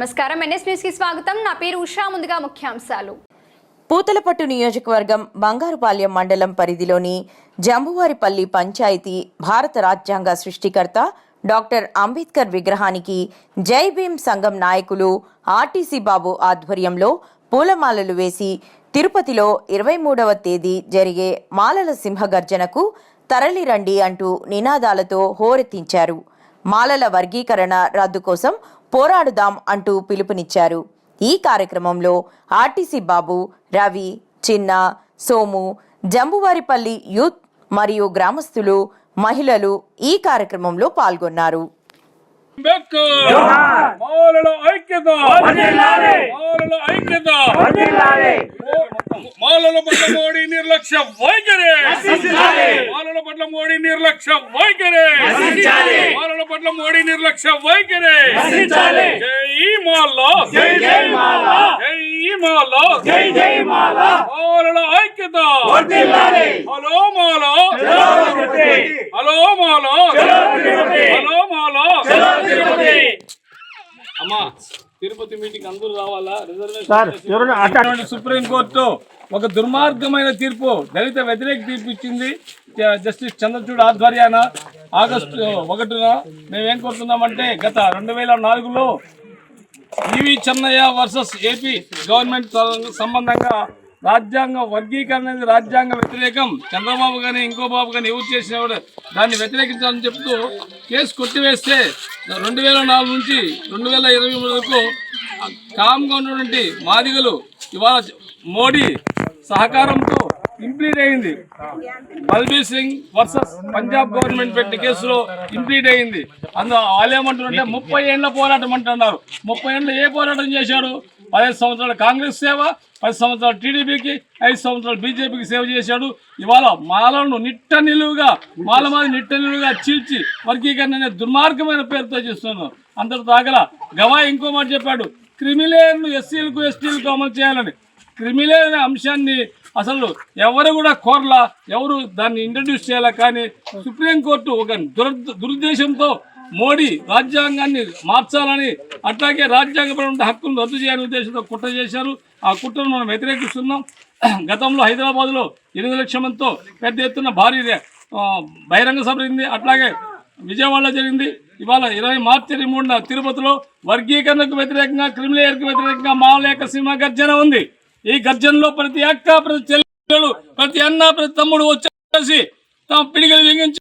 నమస్కారం. ఎన్ఎస్ న్యూస్కి స్వాగతం. నా పేరు ఉషా. ముందుగా ముఖ్యాంశాలు. పూతలపట్టు నియోజకవర్గం బంగారుపాలెం మండలం పరిధిలోని జంబువారిపల్లి పంచాయతీ భారత రాజ్యాంగ సృష్టికర్త డాక్టర్ అంబేద్కర్ విగ్రహానికి జై భీమ్ సంఘం నాయకులు ఆర్టీసీ బాబు ఆధ్వర్యంలో పూలమాలలు వేసి తిరుపతిలో ఇరవై మూడవ తేదీ జరిగే మాలల సింహగర్జనకు తరలిరండి అంటూ నినాదాలతో హోరెత్తించారు. మాలల వర్గీకరణ రద్దు కోసం పోరాడుదాం అంటూ పిలుపునిచ్చారు. ఈ కార్యక్రమంలో ఆర్టీసీ బాబు రవి చిన్న సోము జంబువారిపల్లి యూత్ మరియు గ్రామస్తులు మహిళలు ఈ కార్యక్రమంలో పాల్గొన్నారు. అంబేద్కర్! మౌలుల నిర్లక్ష్య వైఖరి. మౌలుల పట్ల మోడీ నిర్లక్ష్య వైఖరి. జై మాల్లో జై జై మాలా. జై మాల్లో జై జై మాలా. మౌలుల ఐక్యత. హలో మాలో. హలో మాలో. హలో మాలో. అమ్మా తిరుపతి మీటింగ్ అందరూ రావాలా? Reservation supreme court. ఒక దుర్మార్గమైన తీర్పు దళిత వ్యతిరేక తీర్పు ఇచ్చింది జస్టిస్ చంద్రచూడ్ ఆధ్వర్యాన ఆగస్టు ఒకటిన మేమేం కోరుతున్నామంటే గత రెండు వేల నాలుగులో EV Chennaiah versus AP government సంబంధంగా రాజ్యాంగ వర్గీకరణ అనేది రాజ్యాంగ వ్యతిరేకం. చంద్రబాబు కానీ ఇంకో బాబు కానీ ఎవరు చేసినా దాన్ని వ్యతిరేకించాలని చెప్తూ కేసు కొట్టివేస్తే రెండు వేల నాలుగు నుంచి రెండు వేల ఇరవై మూడు వరకు కామ్గా ఉన్నటువంటి మాదిగలు ఇవాళ మోడీ సహకారంతో ఇంప్లీట్ అయింది. బల్బీర్ సింగ్ వర్సెస్ పంజాబ్ గవర్నమెంట్ పెట్టిన కేసులో ఇంప్లీట్ అయింది. అందులో వాళ్ళు ఏమంటారంటే ముప్పై ఏండ్ల పోరాటం అంటున్నారు. ముప్పై ఏళ్ళు ఏ పోరాటం చేశాడు? పదిహేను సంవత్సరాల కాంగ్రెస్ సేవ పది సంవత్సరాలు టీడీపీకి ఐదు సంవత్సరాలు బీజేపీకి సేవ చేశాడు. ఇవాళ మాలను నిట్ట నిలువుగా మాల మాది నిట్ట నిలువుగా చీల్చి వర్గీకరణ అనే దుర్మార్గమైన పేరుతో చేస్తున్నారు. అందరు తాగల. గవా ఇంకో మాట చెప్పాడు. క్రిమిలేయర్లు ఎస్సీలకు ఎస్టీలకు అమలు చేయాలని. క్రిమిలే అనే అంశాన్ని అసలు ఎవరు కూడా కోరలా ఎవరు దాన్ని ఇంట్రడ్యూస్ చేయాలా కానీ సుప్రీంకోర్టు ఒక దుర్ దురుద్దేశంతో మోడీ రాజ్యాంగాన్ని మార్చాలని అట్లాగే రాజ్యాంగపరమైన హక్కులను రద్దు చేయాలనే ఉద్దేశంతో కుట్ర చేశారు. ఆ కుట్రను మనం వ్యతిరేకిస్తున్నాం. గతంలో హైదరాబాద్లో ఎనిమిది లక్షల మందితో పెద్ద ఎత్తున భారీ బహిరంగ సభ జరిగింది. అట్లాగే విజయవాడలో జరిగింది. ఇవాళ ఇరవై మార్చి ఇరవై మూడున తిరుపతిలో వర్గీకరణకు వ్యతిరేకంగా క్రిమిలేయర్కు వ్యతిరేకంగా మాలేక సినిమా గర్జన ఉంది. ఈ గర్జనలో ప్రతి అక్క ప్రతి చెల్లెలు ప్రతి అన్న ప్రతి తమ్ముడు వచ్చేసి తమ పిడిగలు బిగించి